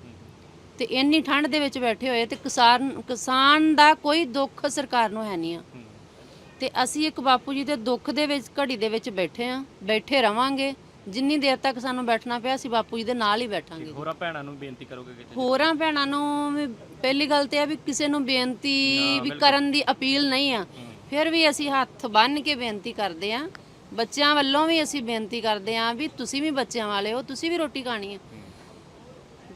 ਤੇ ਇੰਨੀ ਠੰਡ ਦੇ ਵਿੱਚ ਬੈਠੇ ਹੋਏ ਤੇ ਕਿਸਾਨ ਕਿਸਾਨ ਦਾ ਕੋਈ ਦੁੱਖ ਸਰਕਾਰ ਨੂੰ ਹੈ ਨਹੀਂ ਆ। ਤੇ ਅਸੀਂ ਇੱਕ ਬਾਪੂ ਜੀ ਦੇ ਦੁੱਖ ਦੇ ਵਿੱਚ ਘੜੀ ਦੇ ਵਿੱਚ ਬੈਠੇ ਆ, ਬੈਠੇ ਰਵਾਂਗੇ। ਜਿੰਨੀ ਦੇਰ ਤੱਕ ਸਾਨੂੰ ਬੈਠਣਾ ਪਿਆ ਅਸੀਂ ਬਾਪੂ ਜੀ ਦੇ ਨਾਲ ਹੀ ਬੈਠਾਂਗੇ ਹੋਰਾਂ ਭੈਣਾਂ ਨੂੰ ਬੇਨਤੀ ਕਰੋਗੇ ਕਿ ਹੋਰਾਂ ਭੈਣਾਂ ਨੂੰ ਵੀ ਪਹਿਲੀ ਗੱਲ ਤੇ ਆ ਵੀ ਕਿਸੇ ਨੂੰ ਬੇਨਤੀ ਵੀ ਕਰਨ ਦੀ ਅਪੀਲ ਨਹੀਂ ਆ। ਫਿਰ ਵੀ ਅਸੀਂ ਹੱਥ ਬੰਨ੍ਹ ਕੇ ਬੇਨਤੀ ਕਰਦੇ ਆ। ਬੱਚਿਆਂ ਵੱਲੋਂ ਵੀ ਅਸੀਂ ਬੇਨਤੀ ਕਰਦੇ ਆ ਵੀ ਤੁਸੀਂ ਵੀ ਬੱਚਿਆਂ ਵਾਲੇ ਹੋ ਤੁਸੀਂ ਵੀ ਰੋਟੀ ਖਾਣੀ ਆ।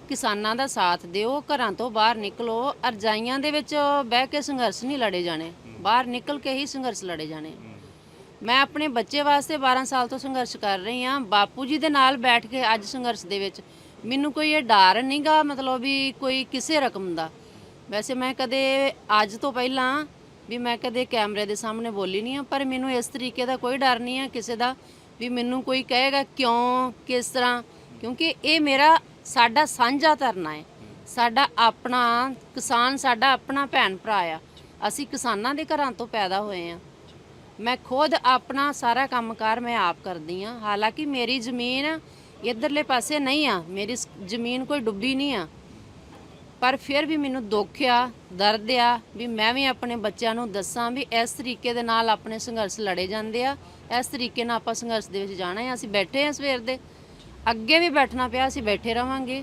ਕਿਸਾਨਾਂ ਦਾ ਸਾਥ ਦਿਓ ਘਰਾਂ ਤੋਂ ਬਾਹਰ ਨਿਕਲੋ ਅਰਜਾਈਆਂ ਦੇ ਵਿੱਚ ਬਹਿ ਕੇ ਸੰਘਰਸ਼ ਨਹੀਂ ਲੜੇ ਜਾਣੇ। ਬਾਹਰ ਨਿਕਲ ਕੇ ਹੀ ਸੰਘਰਸ਼ ਲੜੇ ਜਾਣੇ। ਮੈਂ ਆਪਣੇ ਬੱਚੇ ਵਾਸਤੇ 12 ਸਾਲ ਤੋਂ ਸੰਘਰਸ਼ ਕਰ ਰਹੀ ਹਾਂ। ਬਾਪੂ ਜੀ ਦੇ ਨਾਲ ਬੈਠ ਕੇ ਅੱਜ ਸੰਘਰਸ਼ ਦੇ ਵਿੱਚ ਮੈਨੂੰ ਕੋਈ ਇਹ ਡਰ ਨਹੀਂਗਾ, ਮਤਲਬ ਵੀ ਕੋਈ ਕਿਸੇ ਰਕਮ ਦਾ। ਵੈਸੇ ਮੈਂ ਕਦੇ ਅੱਜ ਤੋਂ ਪਹਿਲਾਂ ਵੀ ਮੈਂ ਕਦੇ ਕੈਮਰੇ ਦੇ ਸਾਹਮਣੇ ਬੋਲੀ ਨਹੀਂ ਆ ਪਰ ਮੈਨੂੰ ਇਸ ਤਰੀਕੇ ਦਾ ਕੋਈ ਡਰ ਨਹੀਂ ਆ ਕਿਸੇ ਦਾ ਵੀ ਮੈਨੂੰ ਕੋਈ ਕਹੇਗਾ ਕਿਉਂ, ਕਿਸ ਤਰ੍ਹਾਂ, ਕਿਉਂਕਿ ਇਹ ਮੇਰਾ ਸਾਡਾ ਸਾਂਝਾ ਧਰਨਾ ਹੈ। ਸਾਡਾ ਆਪਣਾ ਕਿਸਾਨ, ਸਾਡਾ ਆਪਣਾ ਭੈਣ ਭਰਾ ਆ। ਅਸੀਂ ਕਿਸਾਨਾਂ ਦੇ ਘਰਾਂ ਤੋਂ ਪੈਦਾ ਹੋਏ ਆ ਮੈਂ ਖੁਦ ਆਪਣਾ ਸਾਰਾ ਕੰਮਕਾਰ ਮੈਂ ਆਪ ਕਰਦੀ ਆ ਹਾਲਾਂਕਿ ਮੇਰੀ ਜ਼ਮੀਨ ਇਧਰਲੇ ਪਾਸੇ ਨਹੀਂ ਆ। ਮੇਰੀ ਜ਼ਮੀਨ ਕੋਈ ਡੁੱਬੀ ਨਹੀਂ ਆ। ਪਰ ਫਿਰ ਵੀ ਮੈਨੂੰ ਦੁੱਖ ਆ ਦਰਦ ਆ ਵੀ ਮੈਂ ਵੀ ਆਪਣੇ ਬੱਚਿਆਂ ਨੂੰ ਦੱਸਾਂ ਵੀ ਇਸ ਤਰੀਕੇ ਦੇ ਨਾਲ ਆਪਣੇ ਸੰਘਰਸ਼ ਲੜੇ ਜਾਂਦੇ ਆ। ਇਸ ਤਰੀਕੇ ਨਾਲ ਆਪਾਂ ਸੰਘਰਸ਼ ਦੇ ਵਿੱਚ ਜਾਣਾ ਹੈ ਅਸੀਂ ਬੈਠੇ ਆ ਸਵੇਰ ਦੇ। ਅੱਗੇ ਵੀ ਬੈਠਣਾ ਪਿਆ ਅਸੀਂ ਬੈਠੇ ਰਵਾਂਗੇ।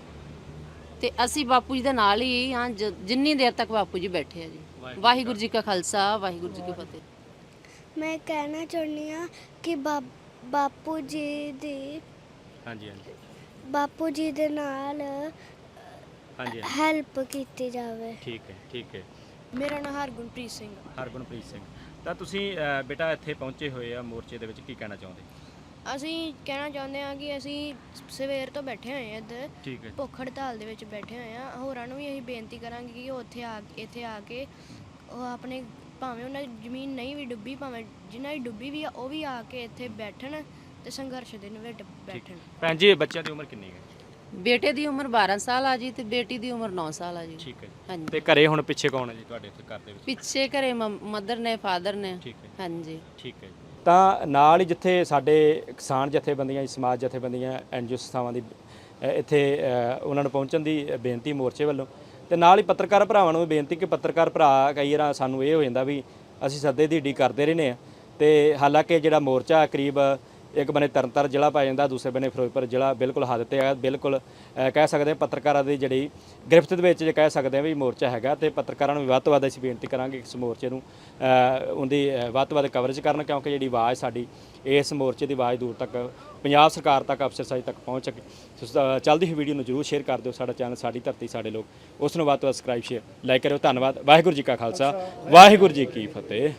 ਤੇ ਅਸੀਂ ਬਾਪੂ ਜੀ ਦੇ ਨਾਲ ਹੀ ਹਾਂ। ਜਿੰਨੀ ਦੇਰ ਤੱਕ ਬਾਪੂ ਜੀ ਬੈਠੇ ਆ ਜੀ। ਵਾਹਿਗੁਰੂ ਜੀ ਕਾ ਖਾਲਸਾ ਵਾਹਿਗੁਰੂ ਜੀ ਕੀ ਫਤਿਹ। ਮੈਂ ਕਹਿਣਾ ਚਾਹੁੰਦੀ ਆ ਕਿ ਬਾ- ਬਾਪੂ ਜੀ ਦੀ ਹਾਂਜੀ ਹਾਂਜੀ। ਬਾਪੂ ਜੀ ਦੇ ਨਾਲ ਹਾਂਜੀ ਹੈਲਪ ਕੀਤੀ ਜਾਵੇ। ਠੀਕ ਹੈ ਠੀਕ ਹੈ। ਮੇਰਾ ਨਾਮ ਹਰਗੁਣਪ੍ਰੀਤ ਸਿੰਘ ਹਰਗੁਣਪ੍ਰੀਤ ਸਿੰਘ। ਤਾਂ ਤੁਸੀਂ ਅ, ਬੇਟਾ ਇੱਥੇ ਪਹੁੰਚੇ ਹੋਏ ਆ ਮੋਰਚੇ ਦੇ ਵਿੱਚ ਕੀ ਕਹਿਣਾ ਚਾਹੁੰਦੇ? ਅਸੀਂ ਕਹਿਣਾ ਚਾਹੁੰਦੇ ਹਾਂ ਕਿ ਅਸੀਂ ਸਵੇਰ ਤੋਂ ਬੈਠੇ ਹੋਏ ਹਾਂ ਇੱਧਰ। ਠੀਕ ਹੈ। ਭੁੱਖ ਹੜਤਾਲ ਦੇ ਵਿੱਚ ਬੈਠੇ ਹੋਏ ਹਾਂ ਹੋਰਾਂ ਨੂੰ ਵੀ ਅਸੀਂ ਬੇਨਤੀ ਕਰਾਂਗੇ ਕਿ ਉਹ ਉੱਥੇ ਆ ਇੱਥੇ ਆ ਕੇ ਉਹ ਆਪਣੇ ਭਾਵੇਂ ਉਹਨਾਂ ਦੀ ਜ਼ਮੀਨ ਨਹੀਂ ਵੀ ਡੁੱਬੀ ਭਾਵੇਂ ਜਿਨ੍ਹਾਂ ਦੀ ਡੁੱਬੀ ਵੀ ਆ ਉਹ ਵੀ ਆ ਕੇ ਇੱਥੇ ਬੈਠਣ ਤੇ ਸੰਘਰਸ਼ ਦੇ ਵਿੱਚ ਬੈਠਣ। ਭੈਣ ਜੀ ਬੱਚਿਆਂ ਦੀ ਉਮਰ ਕਿੰਨੀ ਹੈ? ਬੇਟੇ ਦੀ ਉਮਰ 12 ਸਾਲ ਆ ਜੀ ਤੇ ਬੇਟੀ ਦੀ ਉਮਰ 9 ਸਾਲ ਆ ਜੀ। ਠੀਕ ਹੈ ਜੀ। ਹਾਂਜੀ। ਤੇ ਘਰੇ ਹੁਣ ਪਿੱਛੇ ਕੌਣ ਹੈ ਜੀ ਤੁਹਾਡੇ ਇੱਥੇ ਘਰ ਦੇ ਵਿੱਚ? ਪਿੱਛੇ ਘਰੇ ਮਦਰ ਨੇ ਫਾਦਰ ਨੇ। ਠੀਕ ਹੈ ਹਾਂਜੀ। ਠੀਕ ਹੈ ਤਾਂ ਨਾਲ ਹੀ ਜਿੱਥੇ ਸਾਡੇ ਕਿਸਾਨ ਜਥੇਬੰਦੀਆਂ ਸਮਾਜ ਜਥੇਬੰਦੀਆਂ ਐਨਜੀਓ ਸੰਸਥਾਵਾਂ ਦੀ ਅ, ਇੱਥੇ ਅ, ਉਹਨਾਂ ਨੂੰ ਪਹੁੰਚਣ ਦੀ ਬੇਨਤੀ ਮੋਰਚੇ ਵੱਲੋਂ ਤੇ ਨਾਲ ਹੀ ਪੱਤਰਕਾਰ ਭਰਾਵਾਂ ਨੂੰ ਵੀ ਬੇਨਤੀ ਕਿ ਪੱਤਰਕਾਰ ਭਰਾ ਕਈ ਵਾਰ ਸਾਨੂੰ ਇਹ ਹੋ ਜਾਂਦਾ ਵੀ ਅਸੀਂ ਸੱਦੇ ਦੀ ਢੀ ਕਰਦੇ ਰਹਿੰਦੇ ਆ ਤੇ ਹਾਲਾਂਕਿ ਜਿਹੜਾ ਮੋਰਚਾ ਕਰੀਬ ਇੱਕ ਬਨੇ ਤਰਨਤਾਰਨ ਜ਼ਿਲ੍ਹਾ ਪੈ ਜਾਂਦਾ ਦੂਸਰੇ ਬਨੇ ਫਿਰੋਜ਼ਪੁਰ ਜ਼ਿਲ੍ਹਾ ਬਿਲਕੁਲ ਹੱਦ ਤੇ ਹੈ ਬਿਲਕੁਲ ਕਹਿ ਸਕਦੇ ਹਾਂ ਪੱਤਰਕਾਰਾਂ ਦੀ ਜਿਹੜੀ ਗ੍ਰਿਫਤ ਦੇ ਵਿੱਚ ਜੇ ਕਹਿ ਸਕਦੇ ਹਾਂ ਵੀ ਮੋਰਚਾ ਹੈਗਾ ਤੇ ਪੱਤਰਕਾਰਾਂ ਨੂੰ ਵੱਧ ਤੋਂ ਵੱਧ ਅਸੀਂ ਬੇਨਤੀ ਕਰਾਂਗੇ ਇਸ ਮੋਰਚੇ ਨੂੰ ਉਹਦੀ ਵੱਧ ਤੋਂ ਵੱਧ ਕਵਰੇਜ ਕਰਨ ਕਿਉਂਕਿ ਜਿਹੜੀ ਆਵਾਜ਼ ਸਾਡੀ ਇਸ ਮੋਰਚੇ ਦੀ ਆਵਾਜ਼ ਦੂਰ ਤੱਕ ਪੰਜਾਬ ਸਰਕਾਰ ਤੱਕ ਅਫਸਰਸ਼ਾਹੀ ਤੱਕ ਪਹੁੰਚ ਸਕੇ। ਚੱਲਦੀ ਹੋਈ ਵੀਡੀਓ ਨੂੰ ਜਰੂਰ ਸ਼ੇਅਰ ਕਰ ਦਿਓ ਸਾਡਾ ਚੈਨਲ ਸਾਡੀ ਧਰਤੀ ਸਾਡੇ ਲੋਕ ਉਸ ਨੂੰ ਵੱਧ ਤੋਂ ਵੱਧ ਸਬਸਕ੍ਰਾਈਬ ਸ਼ੇਅਰ ਲਾਈਕ ਕਰਿਓ ਧੰਨਵਾਦ ਵਾਹਿਗੁਰੂ ਜੀ ਕਾ ਖਾਲਸਾ ਵਾਹਿਗੁਰੂ ਜੀ ਕੀ ਫਤਿਹ।